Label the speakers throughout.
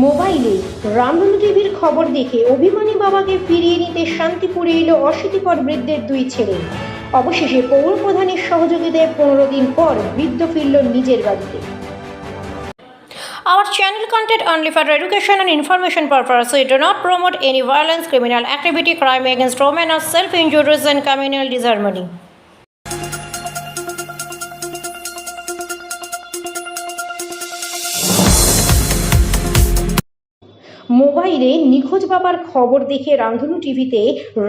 Speaker 1: মোবাইলে রামধনু টিভির খবর দেখে অভিমানী বাবাকে ফিরিয়ে নিতে শান্তিপুরে এলো অশীতিপর বৃদ্ধের দুই ছেলে অবশেষে পৌর প্রধানের সহযোগিতায় পনেরো দিন পর বৃদ্ধ ফিরল নিজের বাড়িতে Our channel content only for education and information purpose. We do not promote any violence, criminal activity, crime against women, or self-injuries and communal disharmony. মোবাইলে নিখোঁজ বাবার খবর দেখে রামধনু টিভিতে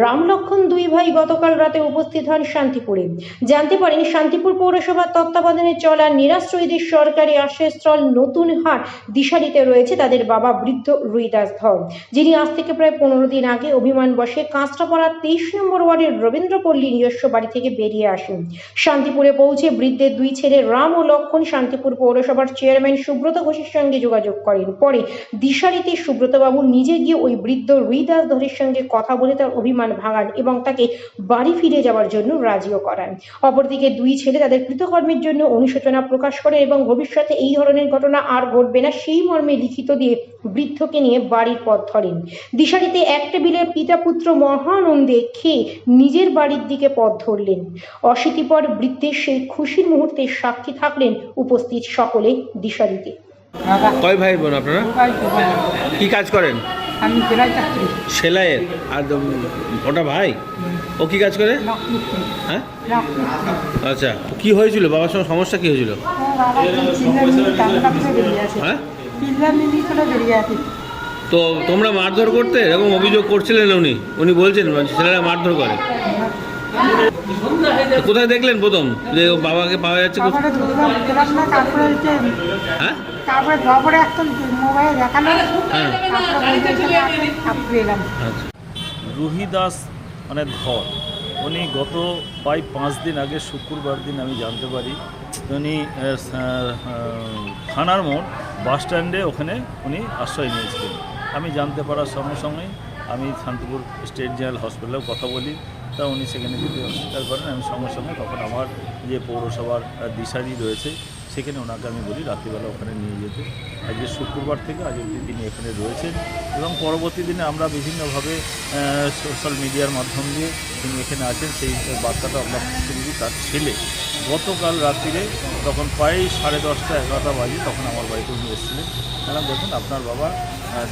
Speaker 1: রামলক্ষণ দুই ভাই গতকাল রাতে উপস্থিত হন শান্তিপুরে। জানতে পারেন, শান্তিপুর পৌরসভার তত্ত্বাবধানে চলা নিরাশ্রয়ীদের সরকারি আশ্রয়স্থল নতুন হাট দিশারিতে রয়েছে তাদের বাবা বৃদ্ধ রুইদাস ধর, যিনি আজ থেকে প্রায় পনেরো দিন আগে অভিমান বসে কাঁচরাপাড়ার তেইশ নম্বর ওয়ার্ডের রবীন্দ্রপল্লী নিজস্ব বাড়ি থেকে বেরিয়ে আসেন। শান্তিপুরে পৌঁছে বৃদ্ধের দুই ছেলে রাম ও লক্ষণ শান্তিপুর পৌরসভার চেয়ারম্যান সুব্রত ঘোষের সঙ্গে যোগাযোগ করেন। পরে দিশারিতে সুব্রতবাবু নিজে গিয়ে ওই বৃদ্ধ রুইদাস ধরের সঙ্গে কথা বলে তার অভিমান ভাঙান এবং তাকে বাড়ি ফিরে যাওয়ার জন্য রাজিও করান। অপরদিকে দুই ছেলে তাদের কৃতকর্মের জন্য অনুশোচনা প্রকাশ করে এবং ভবিষ্যতে এই ধরনের ঘটনা আর ঘটবে না সেই মর্মে লিখিত দিয়ে বৃদ্ধকে নিয়ে বাড়ির পথ ধরেন। দিশারিতে এক টেবিলে পিতা পুত্র মহানন্দে খেয়ে নিজের বাড়ির দিকে পথ ধরলেন। অশীতিপর বৃদ্ধের সেই খুশির মুহূর্তে সাক্ষী থাকলেন উপস্থিত সকলে দিশারিতে।
Speaker 2: কয় ভাই বোন আপনারা? কি কাজ করেন?
Speaker 3: আমি জেলায় চাকরি।
Speaker 2: সেলাইয়ের? আর ওটা ভাই? ও কি কাজ করে? হ্যাঁ? আচ্ছা। কি হয়েছিল? বাবার সঙ্গে সমস্যা কি হয়েছিল? হ্যাঁ? তো তোমরা মারধর করতে? এরকম অভিযোগ করছিলেন উনি। উনি বলছেন ছেলেরা মারধর করে। কোথায় দেখলেন প্রথম? যে বাবাকে পাওয়া যাচ্ছে হ্যাঁ?
Speaker 3: তারপরে খবরে একদম মোবাইলে দেখাল
Speaker 2: হ্যাঁ। আচ্ছা।
Speaker 4: রুহি দাস মানে ধর। উনি গত প্রায় পাঁচ দিন আগে শুক্রবার দিন আমি জানতে পারি উনি থানার মোড় বাস স্ট্যান্ডে ওখানে উনি আশ্রয় নিয়েছিলেন। আমি জানতে পারার সঙ্গে সঙ্গেই আমি শান্তিপুর স্টেট জেনারেল হসপিটালেও কথা বলি। তা উনি সেখানে যেতে অস্বীকার করেন। আমি সঙ্গে সঙ্গে তখন আমার যে পৌরসভার দিশারি রয়েছে, সেখানে ওনাকে আমি বলি রাত্রিবেলা ওখানে নিয়ে যেতে। আজকে শুক্রবার থেকে আজ অবধি তিনি এখানে রয়েছেন এবং পরবর্তী দিনে আমরা বিভিন্নভাবে সোশ্যাল মিডিয়ার মাধ্যম দিয়ে তিনি এখানে আছেন, সেই বার্তাটা আমরা দিই তার ছেলে। গতকাল রাত্রিরে তখন প্রায় সাড়ে দশটা, এগারোটা বাজে তখন আমার বাড়িতে উনি এসেছিলেন। বললাম দেখুন আপনার বাবা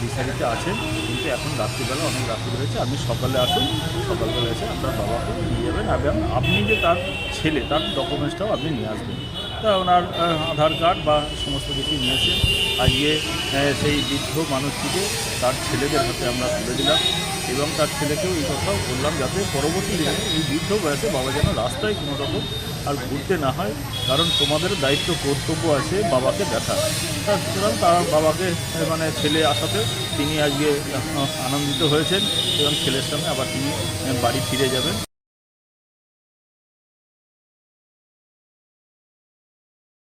Speaker 4: দিশারিতে আছেন, কিন্তু এখন রাত্রিবেলা অনেক রাত্রি রয়েছে, আপনি সকালে আসুন, সকালবেলা এসে আপনার বাবাকে নিয়ে যাবেন। এবং আপনি যে তার ছেলে, তার ডকুমেন্টসটাও আপনি নিয়ে আসবেন। তা ওনার আধার কার্ড বা সমস্ত কিছু নিয়েছে। আজকে সেই বৃদ্ধ মানুষটিকে তার ছেলেদের হাতে আমরা তুলে দিলাম এবং তার ছেলেকেও এই কথাও বললাম যাতে পরবর্তী দিনে এই বৃদ্ধ বয়সে বাবা যেন রাস্তায় কোনো রকম আর ঘুরতে না হয়, কারণ তোমাদের দায়িত্ব, কর্তব্য আছে বাবাকে দেখা। তা সুতরাং তার বাবাকে মানে ছেলে আসাতে তিনি আজকে আনন্দিত হয়েছেন এবং ছেলের সঙ্গে আবার তিনি বাড়ি ফিরে যাবেন।